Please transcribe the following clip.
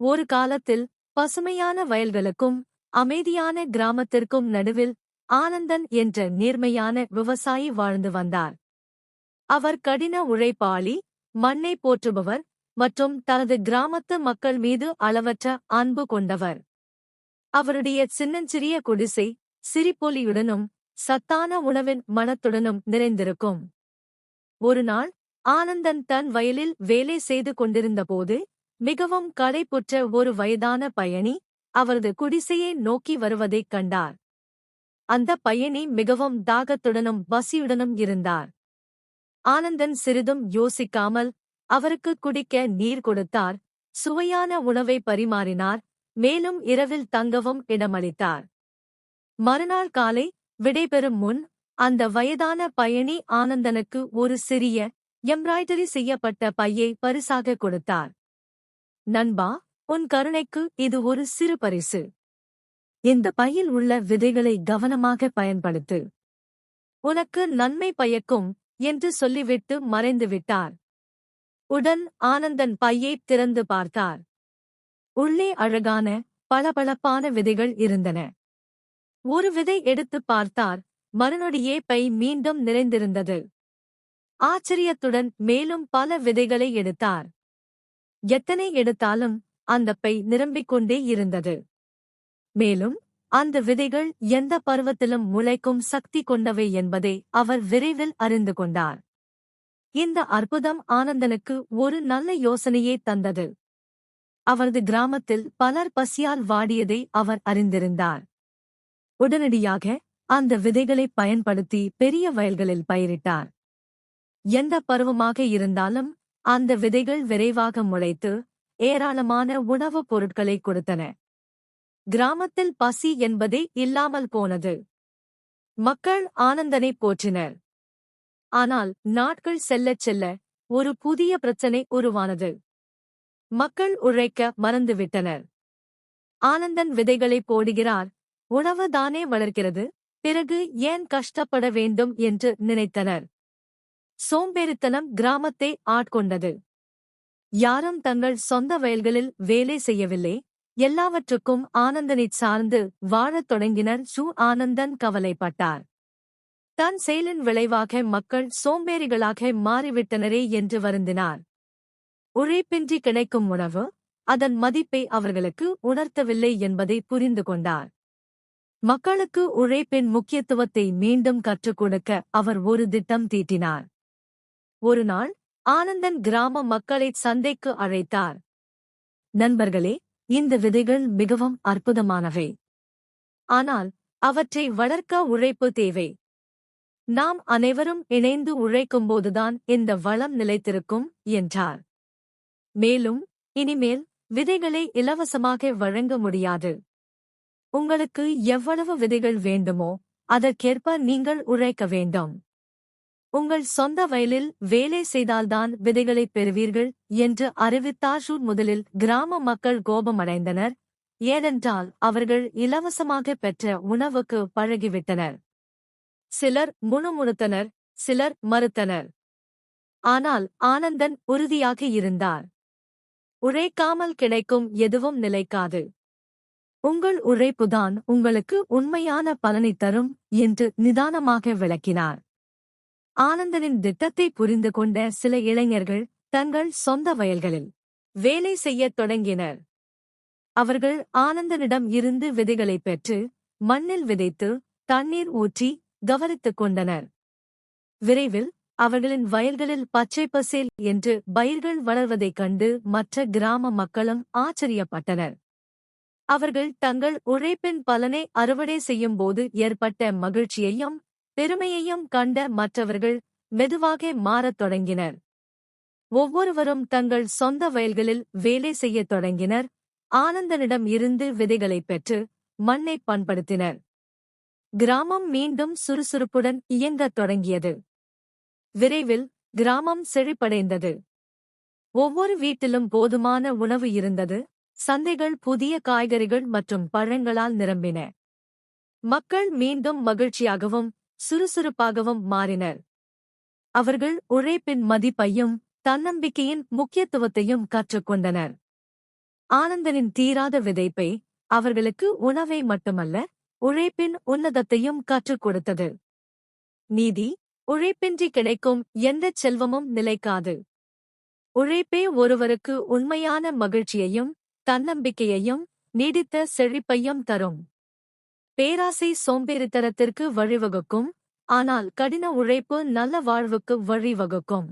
ஒரு காலத்தில் பசுமையான வயல்களுக்கும் அமைதியான கிராமத்திற்கும் நடுவில் ஆனந்தன் என்ற நேர்மையான விவசாயி வாழ்ந்து வந்தார். அவர் கடின உழைப்பாளி மண்ணை போற்றுபவர் மற்றும் தனது கிராமத்து மக்கள் மீது அளவற்ற அன்பு கொண்டவர். அவருடைய சின்னஞ்சிறிய குடிசை சிரிப்பொலியுடனும் சத்தான உணவின் மனத்துடனும் நிறைந்திருக்கும். ஒருநாள் ஆனந்தன் தன் வயலில் வேலை செய்து கொண்டிருந்தபோது மிகவும் களைப்புற்ற ஒரு வயதான பயணி அவரது குடிசையை நோக்கி வருவதைக் கண்டார். அந்த பயணி மிகவும் தாகத்துடனும் பசியுடனும் இருந்தார். ஆனந்தன் சிறிதும் யோசிக்காமல் அவருக்கு குடிக்க நீர் கொடுத்தார். சுவையான உணவை பரிமாறினார். மேலும் இரவில் தங்கவும் இடமளித்தார். மறுநாள் காலை விடைபெறும் முன் அந்த வயதான பயணி ஆனந்தனுக்கு ஒரு சிறிய எம்ப்ராய்டரி செய்யப்பட்ட பையை பரிசாக கொடுத்தார். நண்பா உன் கருணைக்கு இது ஒரு சிறு பரிசு. இந்த பையில் உள்ள விதைகளை கவனமாக பயன்படுத்து. உனக்கு நன்மை பயக்கும் என்று சொல்லிவிட்டு மறைந்து விட்டார். உடன் ஆனந்தன் பையை திறந்து பார்த்தார். உள்ளே அழகான பளபளப்பான விதைகள் இருந்தன. ஒரு விதை எடுத்துப் பார்த்தார். மறுநொடியே பை மீண்டும் நிறைந்திருந்தது. ஆச்சரியத்துடன் மேலும் பல விதைகளை எடுத்தார். எத்தனை எடுத்தாலும் அந்த பை நிரம்பிக் கொண்டே இருந்தது. மேலும் அந்த விதைகள் எந்த பருவத்திலும் முளைக்கும் சக்தி கொண்டவை என்பதை அவர் விரைவில் அறிந்து கொண்டார். இந்த அற்புதம் ஆனந்தனுக்கு ஒரு நல்ல யோசனையே தந்தது. அவரது கிராமத்தில் பலர் பசியால் வாடியதை அவர் அறிந்திருந்தார். உடனடியாக அந்த விதைகளை பயன்படுத்தி பெரிய வயல்களில் பயிரிட்டார். எந்த பருவமாக இருந்தாலும் அந்த விதைகள் விரைவாக முளைத்து ஏராளமான உணவுப் பொருட்களை கொடுத்தன. கிராமத்தில் பசி என்பதே இல்லாமல் போனது. மக்கள் ஆனந்தனை போற்றினர். ஆனால் நாட்கள் செல்லச் செல்ல ஒரு புதிய பிரச்சனை உருவானது. மக்கள் உழைக்க மறந்துவிட்டனர். ஆனந்தன் விதைகளை போடுகிறார் உணவு தானே வளர்க்கிறது பிறகு ஏன் கஷ்டப்பட வேண்டும் என்று நினைத்தனர். சோம்பேறித்தனம் கிராமத்தை ஆட்கொண்டது. யாரும் தங்கள் சொந்த வயல்களில் வேலை செய்யவில்லை. எல்லாவற்றுக்கும் ஆனந்தனைச் சார்ந்து வாழத் தொடங்கினர் சு. ஆனந்தன் கவலைப்பட்டார். தன் செயலின் விளைவாக மக்கள் சோம்பேறிகளாக மாறிவிட்டனரே என்று வருந்தினார். உழைப்பின்றி கிடைக்கும் உணவு அதன் மதிப்பை அவர்களுக்கு உணர்த்தவில்லை என்பதை புரிந்து கொண்டார். மக்களுக்கு உழைப்பின் முக்கியத்துவத்தை மீண்டும் கற்றுக் கொடுக்க அவர் ஒரு திட்டம் தீட்டினார். ஒருநாள் ஆனந்தன் கிராம மக்களை சந்தைக்கு அழைத்தார். நண்பர்களே இந்த விதைகள் மிகவும் அற்புதமானவை. ஆனால் அவற்றை வளர்க்க உழைப்பு தேவை. நாம் அனைவரும் இணைந்து உழைக்கும்போதுதான் இந்த வளம் நிலைத்திருக்கும் என்றார். மேலும் இனிமேல் விதைகளை இலவசமாக வழங்க முடியாது. உங்களுக்கு எவ்வளவு விதைகள் வேண்டுமோ அதற்கேற்ப நீங்கள் உழைக்க வேண்டும். உங்கள் சொந்த வயலில் வேலை செய்தால்தான் விதைகளைப் பெறுவீர்கள் என்று அறிவித்தார் முதலில் கிராம மக்கள் கோபமடைந்தனர். ஏனென்றால் அவர்கள் இலவசமாக பெற்ற உணவுக்கு பழகிவிட்டனர். சிலர் முணுமுணுத்தனர் சிலர் மறுத்தனர். ஆனால் ஆனந்தன் உறுதியாக இருந்தார். உழைக்காமல் கிடைக்கும் எதுவும் நிலைக்காது. உங்கள் உழைப்புதான் உங்களுக்கு உண்மையான பலனை தரும் என்று நிதானமாக விளக்கினார். ஆனந்தனின் திட்டத்தை புரிந்து கொண்ட சில இளைஞர்கள் தங்கள் சொந்த வயல்களில் வேலை செய்யத் தொடங்கினர். அவர்கள் ஆனந்தனிடம் இருந்து விதைகளைப் பெற்று மண்ணில் விதைத்து தண்ணீர் ஊற்றி கவனித்துக் கொண்டனர். விரைவில் அவர்களின் வயல்களில் பச்சை பசேல் என்று பயிர்கள் வளர்வதைக் கண்டு மற்ற கிராம மக்களும் ஆச்சரியப்பட்டனர். அவர்கள் தங்கள் உழைப்பின் பலனை அறுவடை செய்யும்போது ஏற்பட்ட மகிழ்ச்சியையும் பெருமையையும் கண்ட மற்றவர்கள் மெதுவாக மாறத் தொடங்கினர். ஒவ்வொருவரும் தங்கள் சொந்த வயல்களில் வேலை செய்யத் தொடங்கினர். ஆனந்தனிடம் இருந்து விதைகளைப் பெற்று மண்ணை பண்படுத்தினர். கிராமம் மீண்டும் சுறுசுறுப்புடன் இயங்கத் தொடங்கியது. விரைவில் கிராமம் செழிப்படைந்தது. ஒவ்வொரு வீட்டிலும் போதுமான உணவு இருந்தது. சந்தைகள் புதிய காய்கறிகள் மற்றும் பழங்களால் நிரம்பின. மக்கள் மீண்டும் மகிழ்ச்சியாகவும் சுறுசுறுப்பாகவும் மாறினர். அவர்கள் உழைப்பின் மதிப்பையும் தன்னம்பிக்கையின் முக்கியத்துவத்தையும் கற்றுக்கொண்டனர். ஆனந்தனின் தீராத விதைப்பை அவர்களுக்கு உணவை மட்டுமல்ல உழைப்பின் உன்னதத்தையும் கற்றுக் கொடுத்தது. நீதி உழைப்பின்றி கிடைக்கும் எந்தச் செல்வமும் நிலைக்காது. உழைப்பே ஒருவருக்கு உண்மையான மகிழ்ச்சியையும் தன்னம்பிக்கையையும் நீடித்த செழிப்பையும் தரும். பேராசை சோம்பேறித்தனத்திற்கு வழிவகுக்கும் ஆனால் கடின உழைப்பு நல்ல வாழ்வுக்கு வழிவகுக்கும்.